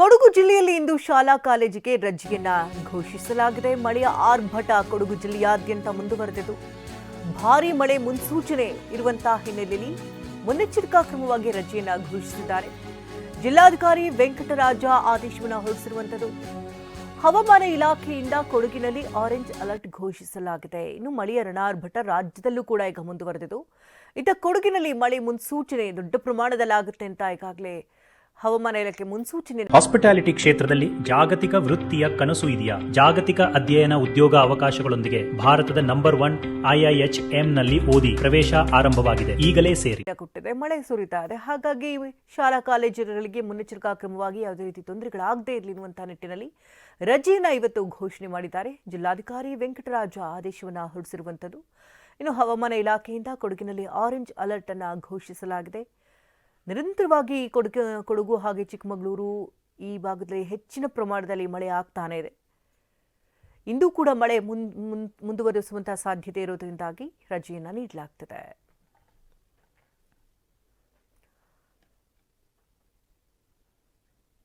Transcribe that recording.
ಕೊಡಗು ಜಿಲ್ಲೆಯಲ್ಲಿ ಇಂದು ಶಾಲಾ ಕಾಲೇಜಿಗೆ ರಜೆಯನ್ನ ಘೋಷಿಸಲಾಗಿದೆ. ಮಳೆಯ ಆರ್ಭಟ ಕೊಡಗು ಜಿಲ್ಲೆಯಾದ್ಯಂತ ಮುಂದುವರೆದಿದ್ದು. ಭಾರಿ ಮಳೆ ಮುನ್ಸೂಚನೆ ಇರುವಂತಹ ಹಿನ್ನೆಲೆಯಲ್ಲಿ ಮುನ್ನೆಚ್ಚರಿಕಾ ಕ್ರಮವಾಗಿ ರಜೆಯನ್ನ ಘೋಷಿಸಿದ್ದಾರೆ. ಜಿಲ್ಲಾಧಿಕಾರಿ ವೆಂಕಟರಾಜ ಆದೇಶವನ್ನು ಹೊರಡಿಸಿರುವಂಥದ್ದು ಹವಾಮಾನ ಇಲಾಖೆಯಿಂದ ಕೊಡಗಿನಲ್ಲಿ ಆರೆಂಜ್ ಅಲರ್ಟ್ ಘೋಷಿಸಲಾಗಿದೆ. ಇನ್ನು ಮಳೆಯ ರಣಾರ್ಭಟ ರಾಜ್ಯದಲ್ಲೂ ಕೂಡ ಈಗ ಮುಂದುವರೆದಿದ್ದು. ಇತ್ತ ಕೊಡಗಿನಲ್ಲಿ ಮಳೆ ಮುನ್ಸೂಚನೆ ದೊಡ್ಡ ಪ್ರಮಾಣದಲ್ಲಾಗುತ್ತೆ ಅಂತ ಈಗಾಗಲೇ ಹವಾಮಾನ ಇಲಾಖೆ ಮುನ್ಸೂಚನೆ ಹಾಸ್ಪಿಟಾಲಿಟಿ ಕ್ಷೇತ್ರದಲ್ಲಿ ಜಾಗತಿಕ ವೃತ್ತಿಯ ಕನಸು ಇದೆಯಾ? ಜಾಗತಿಕ ಅಧ್ಯಯನ ಉದ್ಯೋಗ ಅವಕಾಶಗಳೊಂದಿಗೆ ಭಾರತದ ನಂಬರ್ ಒನ್ ಐಐಎಚ್ನಲ್ಲಿ ಓದಿ ಪ್ರವೇಶ ಆರಂಭವಾಗಿದೆ. ಈಗಲೇ ಸೇರಿ. ಕೊಟ್ಟಿದೆ. ಮಳೆ ಸುರಿತಾ ಇದೆ ಹಾಗಾಗಿ ಶಾಲಾ ಕಾಲೇಜುಗಳಿಗೆ ಮುನ್ನೆಚ್ಚರಿಕಾ ಕ್ರಮವಾಗಿ ಯಾವುದೇ ರೀತಿ ತೊಂದರೆಗಳಾಗದೇ ಇರಲಿ ಎನ್ನುವಂತಹ ನಿಟ್ಟಿನಲ್ಲಿ ರಜೆಯನ್ನ ಇವತ್ತು ಘೋಷಣೆ ಮಾಡಿದ್ದಾರೆ. ಜಿಲ್ಲಾಧಿಕಾರಿ ವೆಂಕಟರಾಜ ಆದೇಶವನ್ನ ಹೊರಡಿಸಿರುವಂಥದ್ದು ಇನ್ನು ಹವಾಮಾನ ಇಲಾಖೆಯಿಂದ ಕೊಡಗಿನಲ್ಲಿ ಆರೆಂಜ್ ಅಲರ್ಟ್ ಅನ್ನು ಘೋಷಿಸಲಾಗಿದೆ. ನಿರಂತರವಾಗಿ ಕೊಡಗು ಕೊಡಗು ಹಾಗೆ ಚಿಕ್ಕಮಗಳೂರು ಈ ಭಾಗದಲ್ಲಿ ಹೆಚ್ಚಿನ ಪ್ರಮಾಣದಲ್ಲಿ ಮಳೆ ಆಗ್ತಾನೆ ಇದೆ. ಇಂದು ಕೂಡ ಮಳೆ ಮುಂದ್ ಮುಂದುವರಿಸುವಂತಹ ಸಾಧ್ಯತೆ ಇರೋದ್ರಿಂದಾಗಿ ರಜೆಯನ್ನು ನೀಡಲಾಗ್ತದೆ.